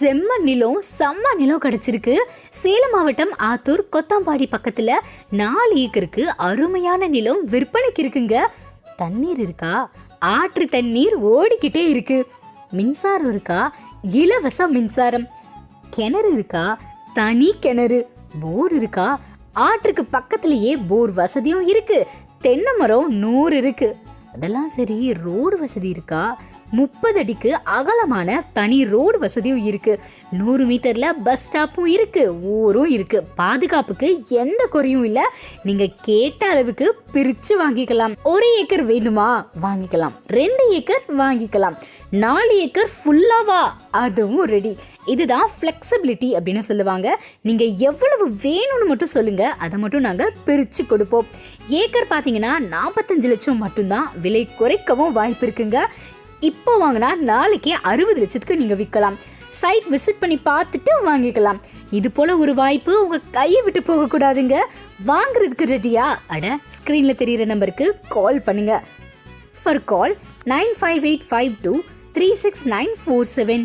செம்ம நிலம் செம்ம நிலம் கிடச்சிருக்கு. சேலம் மாவட்டம் ஆத்தூர் கொத்தாம்பாடி பக்கத்தில் நாலு ஏக்கருக்கு அருமையான நிலம் விற்பனைக்கு இருக்குங்க. தண்ணீர் இருக்கா? ஆற்று தண்ணீர் ஓடிக்கிட்டே இருக்கு. மின்சாரம் இருக்கா? இலவச மின்சாரம். கிணறு இருக்கா? தனி கிணறு. போர் இருக்கா? ஆற்றுக்கு பக்கத்துலேயே போர் வசதியும் இருக்கு. தென்னை மரம் நூறு இருக்கு. அதெல்லாம் சரி ரோடு வசதி இருக்கா? முப்பது அடிக்கு அகலமான தனி ரோடு வசதியும் இருக்குது நூறு மீட்டரில் பஸ் ஸ்டாப்பும் இருக்குது ஊரும் இருக்குது பாதுகாப்புக்கு எந்த குறையும் இல்லை. நீங்கள் கேட்ட அளவுக்கு பிரித்து வாங்கிக்கலாம். ஒரு ஏக்கர் வேணுமா? வாங்கிக்கலாம். ரெண்டு ஏக்கர் வாங்கிக்கலாம். நாலு ஏக்கர் ஃபுல்லாவா அதுவும் ரெடி இதுதான் ஃப்ளெக்சிபிலிட்டி அப்படின்னு சொல்லுவாங்க. நீங்கள் எவ்வளவு வேணும்னு மட்டும் சொல்லுங்கள் அதை மட்டும் நாங்கள் பிரித்து கொடுப்போம். ஏக்கர் பார்த்தீங்கன்னா நாற்பத்தஞ்சு லட்சம் மட்டும்தான். விலை குறைக்கவும் வாய்ப்பு இருக்குங்க. இப்போ வாங்கினா நாளைக்கே அறுபது லட்சத்துக்கு நீங்கள் விற்கலாம் சைட் விசிட் பண்ணி பார்த்துட்டு வாங்கிக்கலாம். இது போல ஒரு வாய்ப்பு உங்கள் கையை விட்டு போகக்கூடாதுங்க வாங்குறதுக்கு ரெடியா அட ஸ்க்ரீனில் தெரியிற நம்பருக்கு கால் பண்ணுங்க. For call nine five eight five two three six nine four seven